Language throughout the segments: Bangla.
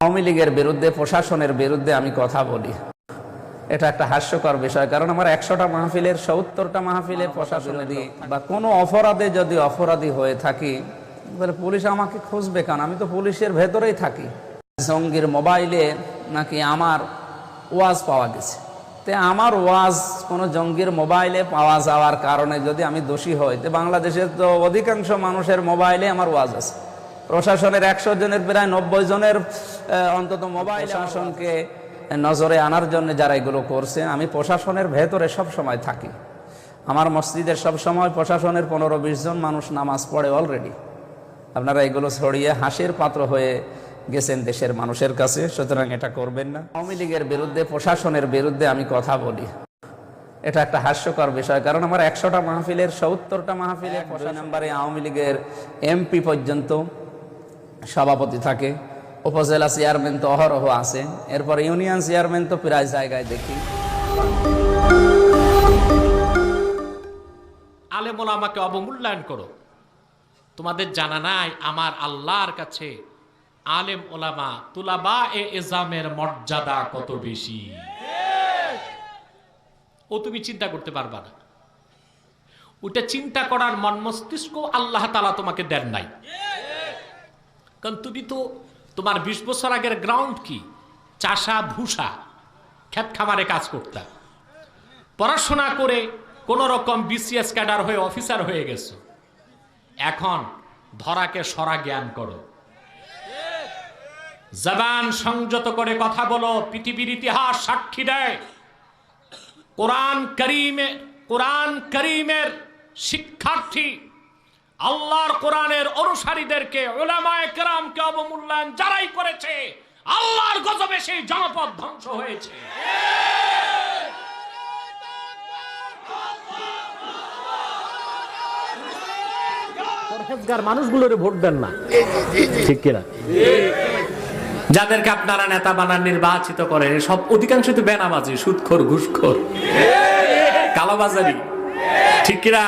আওয়ামী লীগের বিরুদ্ধে প্রশাসনের বিরুদ্ধে আমি কথা বলি। এটা একটা হাস্যকর বিষয় কারণ আমার একশোটা মাহফিলের সত্তরটা মাহফিলে প্রশাসনেরই বা কোনো অপরাধে যদি অপরাধী হয়ে থাকি তাহলে পুলিশ আমাকে খুঁজবে কেন? আমি তো পুলিশের ভেতরেই থাকি। জঙ্গির মোবাইলে নাকি আমার ওয়াজ পাওয়া গেছে। তে আমার ওয়াজ কোনো জঙ্গির মোবাইলে পাওয়া যাওয়ার কারণে যদি আমি দোষী হই তো বাংলাদেশের তো অধিকাংশ মানুষের মোবাইলে আমার ওয়াজ আছে। প্রশাসনের একশো জনের প্রায় নব্বই জনের অন্তত মোবাইল শাসনকে নজরে আনার জন্য যারা এগুলো করছে আমি প্রশাসনের ভেতরে সব সময় থাকি। আমার মসজিদের সব সময় প্রশাসনের পনেরো বিশ জন মানুষ নামাজ পড়ে অলরেডি আপনারা এগুলো ছড়িয়ে হাসির পাত্র হয়ে গেছেন দেশের মানুষের কাছে সুতরাং এটা করবেন না। আওয়ামী লীগের বিরুদ্ধে প্রশাসনের বিরুদ্ধে আমি কথা বলি। এটা একটা হাস্যকর বিষয় কারণ আমার একশোটা মাহফিলের সত্তরটা মাহফিলে দুই নম্বরে আওয়ামী লীগের এমপি পর্যন্ত সভাপতি থাকে, উপজেলা চেয়ারম্যান তো অহরহ আছে, এরপর ইউনিয়ন চেয়ারম্যান তো প্রায় জায়গায় দেখি। আলেমোলা আমাকে অবমূল্যায়ন করো। তোমাদের জানা নাই, আমার আল্লাহর কাছে আলেম ওলামা তুলাবা এ এজামের মর্যাদা কত বেশি? ও তুমি চিন্তা করতে পারবা না। ওটা চিন্তা করার মন মস্তিষ্ক আল্লাহ তালা তোমাকে দেন নাই। কারণ তুমি তো তোমার বিশ বছর আগের গ্রাউন্ড কি? চাষা ভূষা। ক্ষেত খামারে কাজ করতাম পড়াশোনা করে কোন রকম বিসিএস ক্যাডার হয়ে অফিসার হয়ে গেছো। এখন ধরাকে সরা জ্ঞান করো। জবান সংযত করে কথা বলো, পৃথিবীর ইতিহাস সাক্ষী দেয়। কোরআন করিমে, কোরআন করিমের শিক্ষার্থী আল্লাহর কোরআনের অনুসারীদেরকে ওলামায়ে কেরামকে অবমূল্যায়ন যারাই করেছে আল্লাহর গজবে সেই জনপদ ধ্বংস হয়েছে। পরহেজগার মানুষগুলোর ভোট দেন না। ঠিক কিনা? যাদেরকে আপনারা নেতা বানান নির্বাচিত করেন সব অধিকাংশ তো বেনামাজি সুদখোর ঘুষখোর কালোবাজারি। ঠিক কিনা?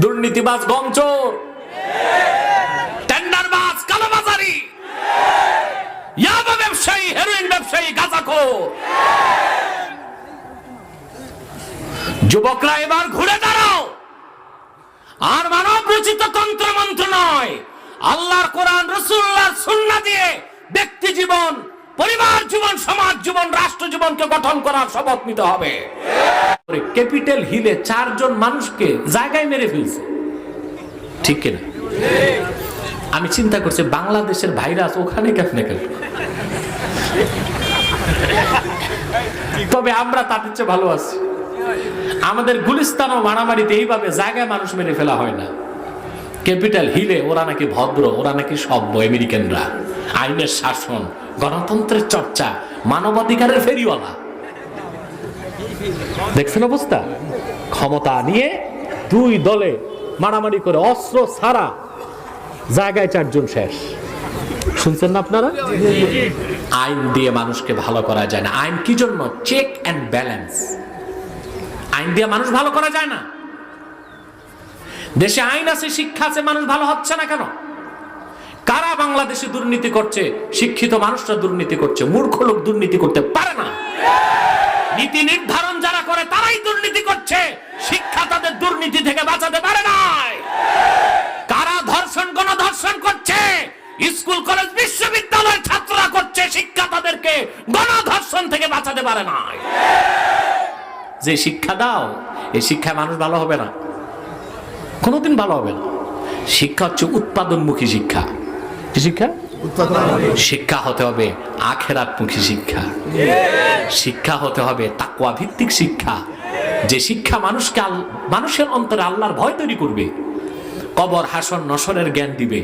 দুর্নীতিবাজ গমচোর টেন্ডারবাজ কালোবাজারি। ইয়াবা ব্যবসায়ী হেরোইন ব্যবসায়ী, গাঁজাখোর। যুবকরা এবার ঘুরে দাঁড়াও। আর মানব রচিত তন্ত্র মন্ত্র নয়, আল্লাহর কোরআন রসুল্লাহ সুন্না দিয়ে ব্যক্তি জীবন, পরিবার জীবন, সমাজ জীবন, রাষ্ট্র জীবনকে গঠন করার শপথ নিতে হবে। ক্যাপিটাল হিলে চারজন মানুষকে জায়গায় মেরে ফেলছে। ঠিক কিনা? আমি চিন্তা করছি বাংলাদেশের ভাইরাস ওখানে কেমনে কেন তবে আমরা তাদের চেয়ে ভালো আছি। আমাদের গুলিস্তান ও মারামারিতে এইভাবে জায়গায় মানুষ মেরে ফেলা হয় না। ক্যাপিটাল হিলে ওরা নাকি ভদ্র, ওরা নাকি সভ্য আমেরিকানরা। আইনের শাসন, গণতন্ত্রের চর্চা, মানবাধিকারের ফেরিওয়ালা। দেখছেন অবস্থা? ক্ষমতা নিয়ে দুই দলে মারামারি করে অস্ত্র ছাড়া জায়গায় চারজন শেষ। শুনছেন না আপনারা? আইন দিয়ে মানুষকে ভালো করা যায় না। আইন কি জন্য? চেক অ্যান্ড ব্যালেন্স আইন দিয়ে মানুষ ভালো করা যায় না। দেশে আইন আছে, শিক্ষা আছে, মানুষ ভালো হচ্ছে না কেন? কারা বাংলাদেশে দুর্নীতি করছে? শিক্ষিত মানুষরা দুর্নীতি করছে, মূর্খ লোক দুর্নীতি করতে পারে না। নীতি নির্ধারণ করে তারাই দুর্নীতি করছে। শিক্ষা তাদের দুর্নীতি থেকে বাঁচাতে পারে নাই। কারা ধর্ষণ, গণধর্ষণ করছে? স্কুল, কলেজ বিশ্ববিদ্যালয় ছাত্ররা করছে। শিক্ষা তাদেরকে গণধর্ষণ থেকে বাঁচাতে পারে না যে শিক্ষা দাও এই শিক্ষায় মানুষ ভালো হবে না। কোনোদিন ভালো হবে না। শিক্ষা হচ্ছে উৎপাদনমুখী শিক্ষা। কি শিক্ষা? শিক্ষা হতে হবে আখেরাতমুখী শিক্ষা। শিক্ষা হতে হবে তাকুয়া ভিত্তিক শিক্ষা। যে শিক্ষা মানুষকে মানুষের অন্তরে আল্লাহর ভয় তৈরি করবে কবর হাসন নসরের জ্ঞান দিবে।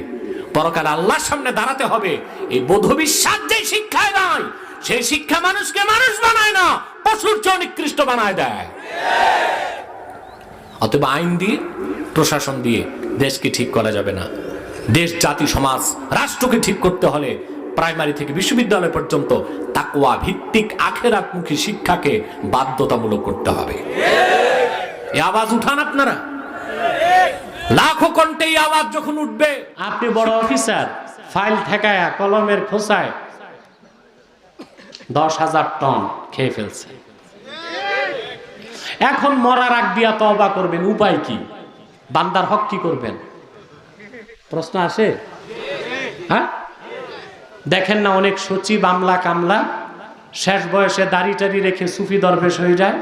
পরকাল আল্লাহর সামনে দাঁড়াতে হবে। এই বোধ বিশ্বাস যে শিক্ষায় নয় সেই শিক্ষা মানুষকে মানুষ বানায় না পশুর চেয়ে নিকৃষ্ট বানায় দেয়। অতএব আইন দিয়ে প্রশাসন দিয়ে দেশকে ঠিক করা যাবে না। দেশ, জাতি, সমাজ, রাষ্ট্রকে ঠিক করতে হলে প্রাইমারি থেকে বিশ্ববিদ্যালয় পর্যন্ত তাকুয়া ভিত্তিক আখেরাতমুখী শিক্ষাকে বাধ্যতামূলক করতে হবে। এ আওয়াজ উঠান আপনারা। লাখো কণ্ঠে এই আওয়াজ যখন উঠবে, আপনি বড় অফিসার, ফাইল ঠেকায়া কলমের খোসায় দশ হাজার টন খেয়ে ফেলছে। এখন মরার আগ দিয়া তবা করবেন, উপায় কি? বান্দার হক কি করবেন? প্রশ্ন আসে? হ্যাঁ? দেখেন না অনেক সচিব আমলা কামলা, শেষ বয়সে দাড়ি টাড়ি রেখে সুফি দরবেশ হয়ে যায়।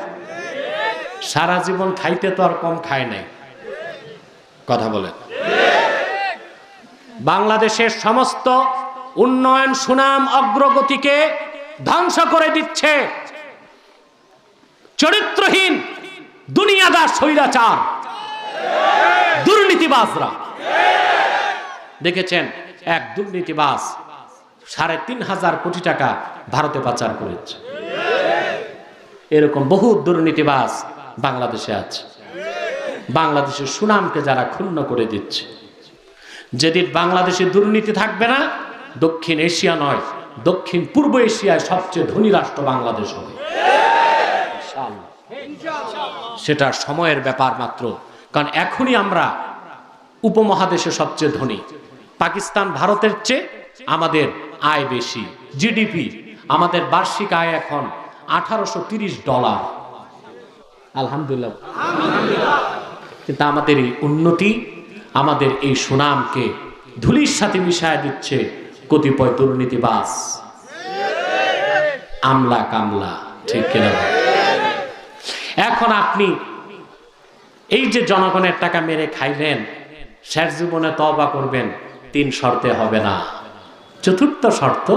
সারা জীবন খাইতে তো আর কম খায় নাই। কথা বলেন। বাংলাদেশের সমস্ত উন্নয়ন সুনাম অগ্রগতিকে ধ্বংস করে দিচ্ছে চরিত্রহীন দুনিয়াদার স্বৈরাচার, দুর্নীতিবাজরা। দেখেছেন এক দুর্নীতিবাজ সাড়ে তিন হাজার কোটি টাকা ভারতে পাচার করেছে। এরকম বহু দুর্নীতিবাজ বাংলাদেশে আছে। বাংলাদেশের সুনামকে যারা ক্ষুণ্ণ করে দিচ্ছে। যেদিন বাংলাদেশে দুর্নীতি থাকবে না, দক্ষিণ এশিয়া নয়, দক্ষিণ পূর্ব এশিয়ায় সবচেয়ে ধনী রাষ্ট্র বাংলাদেশ হবে। সেটা সময়ের ব্যাপার মাত্র, কারণ এখনই আমরা উপমহাদেশে সবচেয়ে ধনী। পাকিস্তান ভারতের চেয়ে আমাদের আয় বেশি জিডিপি আমাদের বার্ষিক আয় এখন আঠারোশো ডলার। আলহামদুলিল্লাহ। কিন্তু আমাদের এই উন্নতি, আমাদের এই সুনামকে ধুলির সাথে মিশায় দিচ্ছে কতিপয় দুর্নীতিবাস আমলা কামলা, ঠিক কিনা? এখন আপনি এই যে জনগণের টাকা মেরে খাইলেন, শেষ জীবনে তবা করবেন তিন শর্তে হবে না। চতুর্থ শর্ত,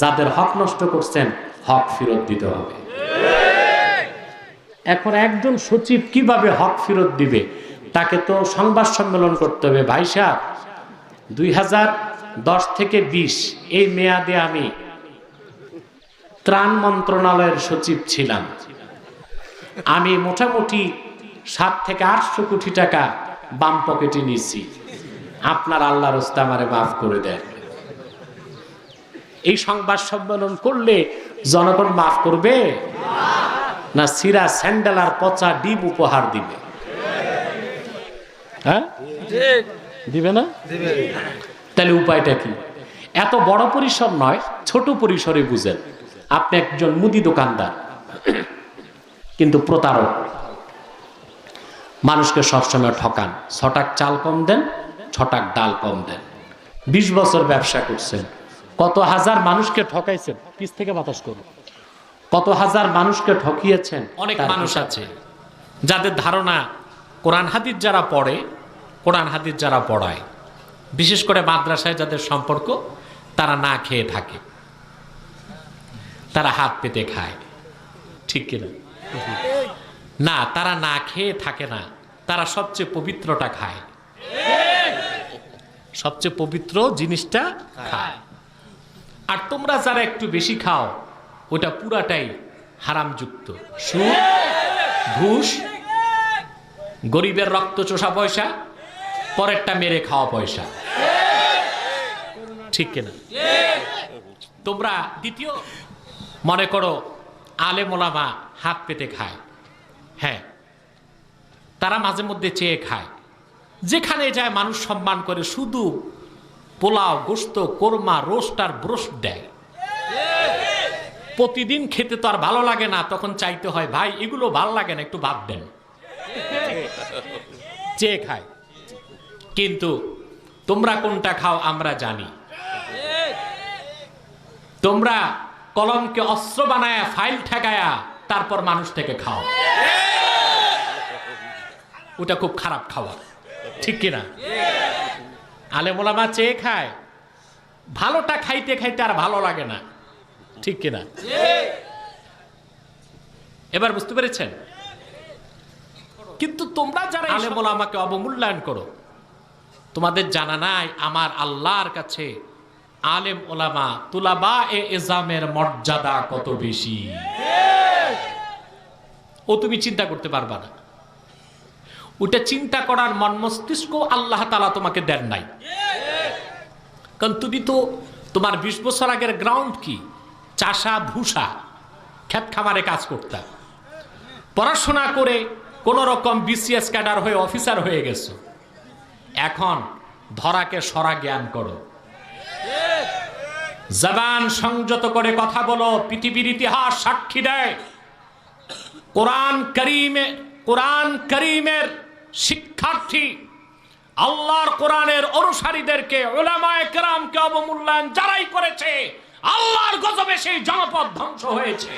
যাদের হক নষ্ট করছেন, হক ফেরত দিতে হবে। এখন একজন সচিব কীভাবে হক ফেরত দিবে, তাকে তো সংবাদ সম্মেলন করতে হবে। ভাই সাহেব, দুই হাজার দশ থেকে বিশ, এই মেয়াদে আমি ত্রাণ মন্ত্রণালয়ের সচিব ছিলাম। আমি মোটামুটি সাত থেকে আটশো কোটি টাকা বাম পকেটে নিয়েছি। আপনার আল্লাহর রাস্তা আমারে মাফ করে দেন। এই সংবাদ সম্মেলন করলে জনগণ মাফ করবে? না সিরা, স্যান্ডেল আর পচা ডিম উপহার দিবে? হ্যাঁ? দিবে না? তাহলে উপায়টা কি? এত বড় পরিসর নয়, ছোট পরিসরে বুঝেন। আপনি একজন মুদি দোকানদার, কিন্তু প্রতারক। মানুষকে সবসময় ঠকান। ছটাক চাল কম দেন ছটাক ডাল কম দেন। বিশ বছর ব্যবসা করছেন। কত হাজার মানুষকে ঠকাইছেন? পিস থেকে বাতাস করুন। কত হাজার মানুষকে ঠকিয়েছেন? অনেক মানুষ আছে যাদের ধারণা কোরআন হাদিস যারা পড়ে কোরআন হাদিস যারা পড়ায় বিশেষ করে মাদ্রাসায় যাদের সম্পর্ক তারা না খেয়ে থাকে। তারা হাত পেতে খায়। ঠিক কিনা? না তারা না খেয়ে থাকে না। তারা সবচেয়ে পবিত্রটা খায়। সবচেয়ে পবিত্র জিনিসটা খায়। আর তোমরা যারা একটু বেশি খাও, ওটা পুরাটাই হারামযুক্ত। সুদ, ঘুষ, গরিবের রক্ত চোষা পয়সা, পরেরটা মেরে খাওয়া পয়সা। ঠিক কিনা? তোমরা দ্বিতীয়, মনে করো আলে মোলামা হাত পেতে খায়। হ্যাঁ তারা মাঝে মধ্যে চেয়ে খায়। যেখানে যায় মানুষ সম্মান করে, শুধু পোলাও, গোস্ত, কোরমা, রোস্ট আর ব্রোস্ট দেয়। প্রতিদিন খেতে তো আর ভালো লাগে না, তখন চাইতে হয়, ভাই, এগুলো ভালো লাগে না, একটু বাদ দেন। চেয়ে খায়। কিন্তু তোমরা কোনটা খাও, আমরা জানি। তোমরা কলমকে অস্ত্র বানায়া, ফাইল ঠেকায়া, তারপর মানুষ থেকে খাও। ওটা খুব খারাপ খাবার। ঠিক কিনা? আলেমোলামা চেয়ে খায়। ভালোটা খাইতে খাইতে আর ভালো লাগে না। ঠিক কিনা? এবার বুঝতে পেরেছেন? কিন্তু তোমরা যারা আলেমুল আমাকে অবমূল্যায়ন করো, তোমাদের জানা নাই আমার আল্লাহর কাছে আলেম ওলামা তুলাবা এ এজামের মর্যাদা কত বেশি? ও তুমি চিন্তা করতে পারবা না। ওটা চিন্তা করার মন মস্তিষ্ক আল্লাহ তালা তোমাকে দেন নাই। কারণ তুমি তো তোমার বিশ বছর আগের গ্রাউন্ড কি? চাষা, ভূষা, ক্ষেত খামারে কাজ করতাম পড়াশোনা করে কোন রকম বিসিএস ক্যাডার হয়ে অফিসার হয়ে গেছো। এখন ধরাকে সরা জ্ঞান করো। জবান সংযত করে কথা বলো, পৃথিবীর ইতিহাস সাক্ষী দেয়। কোরআন করিমে, কোরআন করিমের শিক্ষার্থী, আল্লাহর কোরআনের অনুসারীদেরকে ওলামায় কেরামকে অবমূল্যায়ন যারাই করেছে, আল্লাহর গজবে সেই জনপদ ধ্বংস হয়েছে।